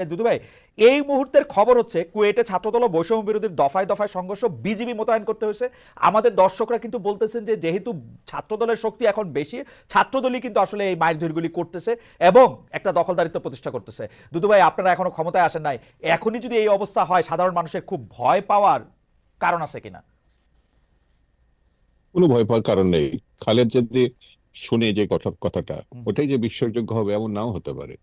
দুদু ভাই এই মুহূর্তের খবর হচ্ছে কুয়েটে ছাত্রদল ও বৈষম্য বিরোধীর দফায় দফায় সংঘর্ষ বিজিবি মোতায়েন করতে হয়েছে আমাদের দর্শকরা কিন্তু বলতেছেন যে যেহেতু ছাত্রদলের শক্তি এখন বেশি ছাত্রদলই কিন্তু আসলে এই মায়ের ধীরগুলি করতেছে এবং একটা দখলদারিত্ব প্রতিষ্ঠা করতেছে দুদু ভাই আপনারা এখনও ক্ষমতায় আসেন নাই এখনই যদি এই অবস্থা হয় সাধারণ মানুষের খুব ভয় পাওয়ার কারণ আছে কিনা কোনো ভয় পাওয়ার কারণ নেই খালেদ যদি শুনে যে কথাটা। ওটাই যে বিশ্বাসযোগ্য হবে এমন নাও হতে পারে।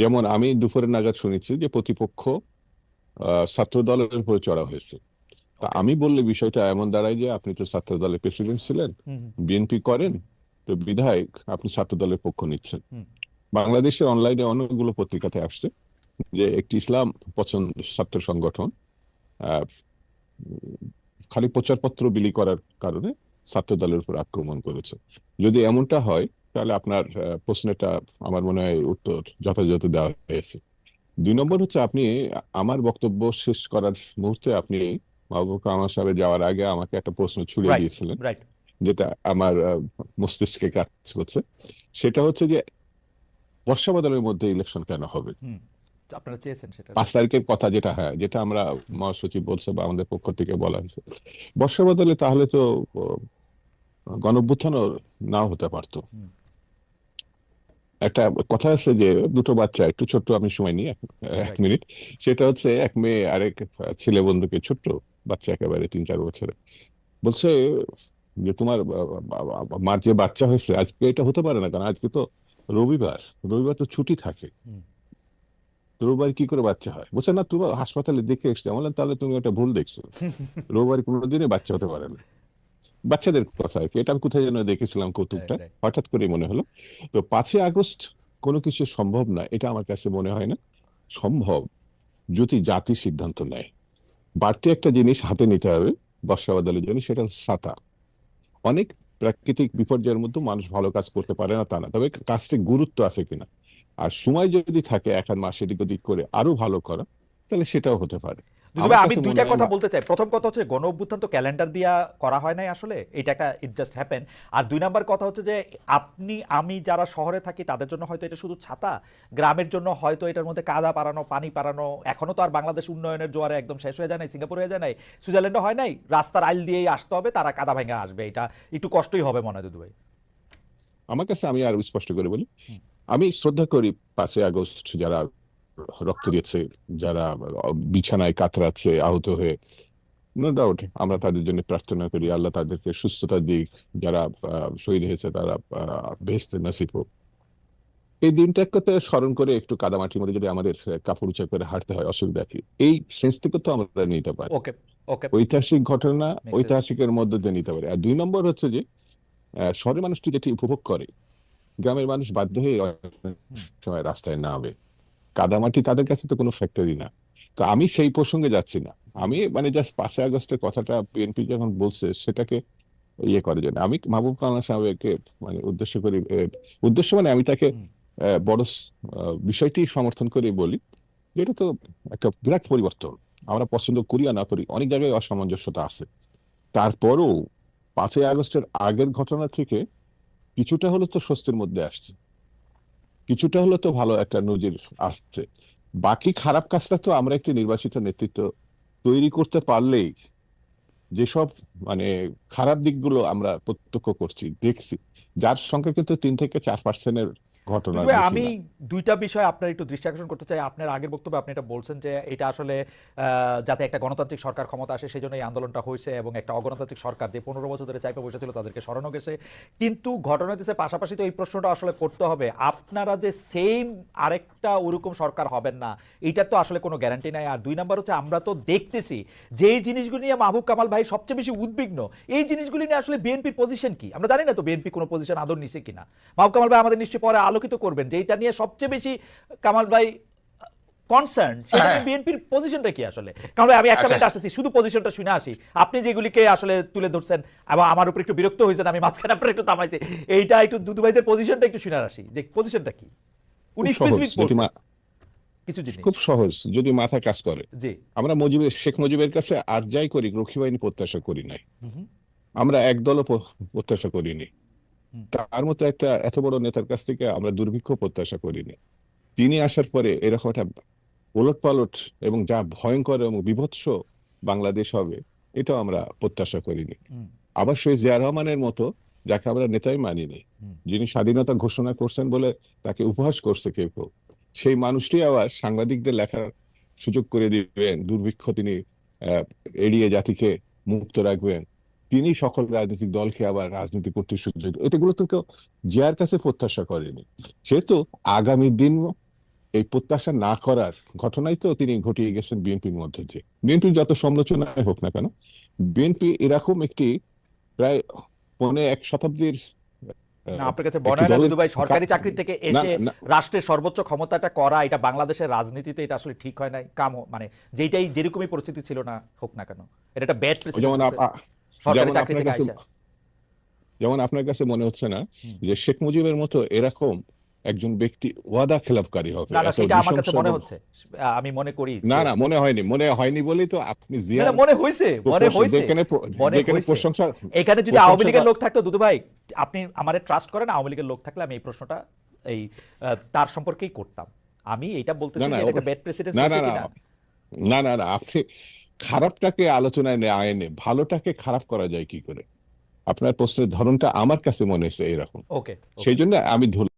যেমন আমি দুপুরের নাগাদ শুনেছি যে প্রতিপক্ষ ছাত্র দলের উপরে চড়া হয়েছে। তা আমি বললে বিষয়টা এমন দাঁড়ায় যে আপনি তো ছাত্র দলের প্রেসিডেন্ট ছিলেন বিএনপি করেন তো বিধায়ক আপনি ছাত্র দলের পক্ষ নিচ্ছেন। বাংলাদেশের অনলাইনে অনেকগুলো পত্রিকাতে আসছে যে একটি ইসলাম পছন্দ ছাত্র সংগঠন খালি প্রচারপত্র বিলি করার কারণে ছাত্র দলের উপর আক্রমণ করেছে। যদি এমনটা হয় তাহলে আপনার প্রশ্নটা আমার মনে হয় উত্তর যথাযথ দেওয়া হয়েছে। দুই নম্বর হচ্ছে আপনি আমার বক্তব্য শেষ করার মুহূর্তে আপনি মাহবুব কামাল সাহেবের যাওয়ার আগে আমাকে একটা প্রশ্ন ছুড়ে দিয়েছিলেন যেটা আমার মস্তিষ্কে কাজ করছে। সেটা হচ্ছে যে বর্ষা বাদলের মধ্যে ইলেকশন কেন হবে? আপনারা চেয়েছেন সেটা পাঁচ তারিখের কথা যেটা হ্যাঁ যেটা আমরা মহাসচিব বলছে বা আমাদের পক্ষ থেকে বলা হয়েছে। বর্ষা বদলে তাহলে তো গণভ্যুত্থানও নাও হতে পারতো। একটা কথা আছে যে দুটো বাচ্চা একটু ছোট্ট আমি সময় নিই এক মিনিট। সেটা হচ্ছে এক মেয়ে আরেক ছেলে বন্ধুকে ছোট্ট বাচ্চা একেবারে তিন চার বছরের। বলছে যে তোমার মার যে বাচ্চা হয়েছে আজকে এটা হতে পারে না কারণ আজকে তো রবিবার। রবিবার তো ছুটি থাকে। রবিবার কি করে বাচ্চা হয়? বলছে না তুমি হাসপাতালে দেখে এসছো। আমি বললাম, তাহলে তুমি ওটা ভুল দেখছ। রবিবার কোনোদিনই বাচ্চা হতে পারে না। বাচ্চাদের কথা আর কি। এটা আমি কোথায় যেন দেখেছিলাম কৌতুকটা হঠাৎ করে মনে হলো। তো পাঁচই আগস্ট কোনো কিছু সম্ভব না এটা আমার কাছে মনে হয় না। সম্ভব যদি জাতি সিদ্ধান্ত নেয়। বাড়তি একটা জিনিস হাতে নিতে হবে বর্ষা বাদলের জন্য সেটা হলো ছাতা অনেক প্রাকৃতিক বিপর্যয়ের মধ্যে মানুষ ভালো কাজ করতে পারে না তা না তবে কাজটি গুরুত্ব আছে কিনা। আর সময় যদি থাকে এক মাস এদিক ওদিক করে আরও ভালো করা তাহলে সেটাও হতে পারে। আমি দুইটা কথা বলতে চাই। প্রথম কথা হচ্ছে গণ অভ্যুত্থান তো ক্যালেন্ডার দিয়া করা হয় নাই আসলে এটা একটা ইট জাস্ট হ্যাপেন আর দুই নাম্বার কথা হচ্ছে যে আপনি আমি যারা শহরে থাকি তাদের জন্য হয়তো এটা শুধু ছাতা গ্রামের জন্য হয়তো এটার মধ্যে কাদা পারানো পানি পারানো এখনও তো আর বাংলাদেশ উন্নয়নের জোয়ারে একদম শেষ হয়ে যায় নাই সিঙ্গাপুর হয়ে যায় নাই সুইজারল্যান্ডও হয় নাই রাস্তার আইল দিয়েই আসতে হবে তারা কাদা ভেঙে আসবে এটা একটু কষ্টই হবে মনে হয় দুদু ভাই আমার কাছে আমি আরও স্পষ্ট করে বলি। আমি শ্রদ্ধা করি পাঁচই আগস্ট যারা রক্ত দিয়েছে যারা বিছানায় কাতরাচ্ছে আহত হয়ে নো ডাউট আমরা তাদের জন্য প্রার্থনা করি আল্লাহ তাদেরকে সুস্থতা দিক যারা শহীদ হয়েছে তারা বেহেস্তে নসিব হোক। এই দিনটাকে তো স্মরণ করে একটু কাদামাটির মধ্যে যদি আমাদের কাপড় উঁচা করে হাঁটতে হয় অসুবিধা কি? এই সেন্স থেকে তো আমরা নিতে পারি। ঐতিহাসিক ঘটনা ঐতিহাসিকের মধ্য দিয়ে নিতে পারে। আর দুই নম্বর হচ্ছে যে শহরের মানুষটি যেটি উপভোগ করে গ্রামের মানুষ বাধ্য হয়ে সময় রাস্তায় নামে। কাদামাটি তাদের কাছে তো কোনো ফ্যাক্টরি না। তো আমি সেই প্রসঙ্গে যাচ্ছি না। আমি মানে জাস্ট পাঁচই আগস্টের কথাটা বিএনপি যখন বলছে সেটাকে ইয়ে করার জন্য। আমি মাহবুব কালাম সাহেবকে মানে উদ্দেশ্য করি উদ্দেশ্য মানে আমি তাকে বড় বিষয়টি সমর্থন করে বলি। যে এটা তো একটা বিরাট পরিবর্তন। আমরা পছন্দ করি আর না করি অনেক জায়গায় অসামঞ্জস্যতা আছে। তারপরও পাঁচই আগস্টের আগের ঘটনা থেকে কিছুটা হলো তো স্বস্তির মধ্যে আসছে। কিছুটা হলো তো ভালো একটা নজির আসছে। বাকি খারাপ কাজটা তো আমরা একটি নির্বাচিত নেতৃত্ব তৈরি করতে পারলেই যেসব মানে খারাপ দিকগুলো আমরা প্রত্যক্ষ করছি, দেখছি, যার সংখ্যা কিন্তু তিন থেকে চার পার্সেন্টের ঘটনা আমি দুইটা বিষয় আপনার একটু দৃষ্টি আকর্ষণ করতে চাই। আপনার আগের বক্তব্যে আপনি এটা বলছেন যে এটা আসলে যাতে একটা গণতান্ত্রিক সরকার ক্ষমতা আসে সেই জন্য এই আন্দোলনটা হয়েছে এবং একটা অগণতান্ত্রিক সরকার যে পনেরো বছর ধরে চাইপে বসেছিল তাদেরকে সরানো গেছে। কিন্তু ঘটনা হতেছে পাশাপাশি তো এই প্রশ্নটা আসলে করতে হবে। আপনারা যে সেম আরেকটা ওরকম সরকার হবেন না এইটার তো আসলে কোনো গ্যারান্টি নাই। আর দুই নাম্বার হচ্ছে আমরা তো দেখতেছি যে এই জিনিসগুলো নিয়ে মাহবুব কামাল ভাই সবচেয়ে বেশি উদ্বিগ্ন। এই জিনিসগুলি নিয়ে আসলে বিএনপির পজিশন কি? আমরা জানি না তো বিএনপি কোনো পজিশন আদর নিছে কিনা। মাহবুব কামাল ভাই আমাদের নিশ্চয়ই পরে আলোকিত করবেন যে এটা নিয়ে সবচেয়ে বেশি কামাল ভাই কনসার্ন সেটা হ্যাঁ। বিএনপির পজিশনটা কি আসলে? কারণ আমি একটা আচ্ছা। মিনিট আসতেছি শুধু পজিশনটা শুনে আসি। আপনি যেগুলিকে আসলে তুলে ধরছেন এবং আমার উপর একটু বিরক্ত হয়েছেন আমি মাঝখানে আপনার একটু থামাইছি। এইটা একটু দুদু ভাইদের পজিশনটা একটু শুনে আসি যে পজিশনটা কি? উনি স্পেসিফিক কিছু জিনিস। খুব সহজ যদি মাথা কাজ করে। জি। আমরা মুজিবের শেখ মুজিবের কাছে আর যাই করি রক্ষী বাহিনী প্রত্যাশা করি নাই। আমরা একদলও প্রত্যাশা করিনি। তার মতো একটা এত বড় নেতার কাছ থেকে আমরা দুর্ভিক্ষ প্রত্যাশা করিনি। তিনি আসার পরে এরকম একটা ওলটপালট এবং যা ভয়ঙ্কর এবং বিভৎস বাংলাদেশ হবে এটাও আমরা প্রত্যাশা করিনি। আবার সেই জিয়া রহমানের মতো যাকে আমরা নেতাই মানিনি। যিনি স্বাধীনতা ঘোষণা করছেন বলে তাকে উপহাস করছে কেউ কেউ সেই মানুষটি আবার সাংবাদিকদের লেখার সুযোগ করে দিবেন দুর্ভিক্ষ তিনি আহ, এড়িয়ে জাতিকে মুক্ত রাখবেন। তিনি সকল রাজনৈতিক দলকে আবার রাজনীতি করতে সুযোগ এটাগুলো তো কেউ জিয়ার কাছে প্রত্যাশা করেনি। সেহেতু আগামী দিন এই প্রত্যাশা না করার ঘটনাই তো তিনি ঘটিয়ে গেছেন বিএনপির মধ্যে দিয়ে। বিএনপির যত সমালোচনায় হোক না কেন বিএনপি এরকম একটি প্রায় পৌনে এক শতাব্দীর আপনার কাছে একটি না দুদু ভাই সরকারি চাকরি থেকে এসে রাষ্ট্রের সর্বোচ্চ ক্ষমতাটা করা এটা বাংলাদেশের রাজনীতিতে এটা আসলে ঠিক হয় নাই কাম মানে যেটাই যেরকমই পরিস্থিতি ছিল না হোক না কেন। এটা একটা ব্যাড যেমন সরকারি যেমন চাকরি আপনার থেকে আইসা। যেমন আপনার কাছে মনে হচ্ছে না যে শেখ মুজিবের মতো এরকম একজন ব্যক্তি ওয়াদা খেলাপকারী হবে না না সেটা আমার কাছে মনে হচ্ছে। আমি মনে করি না না মনে হয়নি মনে হয়নি বলেই তো আপনি জিয়া না, মনে হয়েছে মনে মনে যেখানে হয়েছে। প্রশংসা এখানে যদি আওয়ামী লীগের লোক থাকতো দুদু ভাই আপনি আমারে ট্রাস্ট করেন আওয়ামী লীগের লোক থাকলে আমি এই প্রশ্নটা এই তার সম্পর্কেই করতাম। আমি এটা বলতেছি এটা ব্যাড প্রেসিডেন্ট না না না না না আপনি খারাপটাকে আলোচনায় নেয় এনে ভালোটাকে খারাপ করা যায় কি করে? আপনার প্রশ্নের ধরনটা আমার কাছে মনে হয়েছে এরকম ওকে সেই জন্য আমি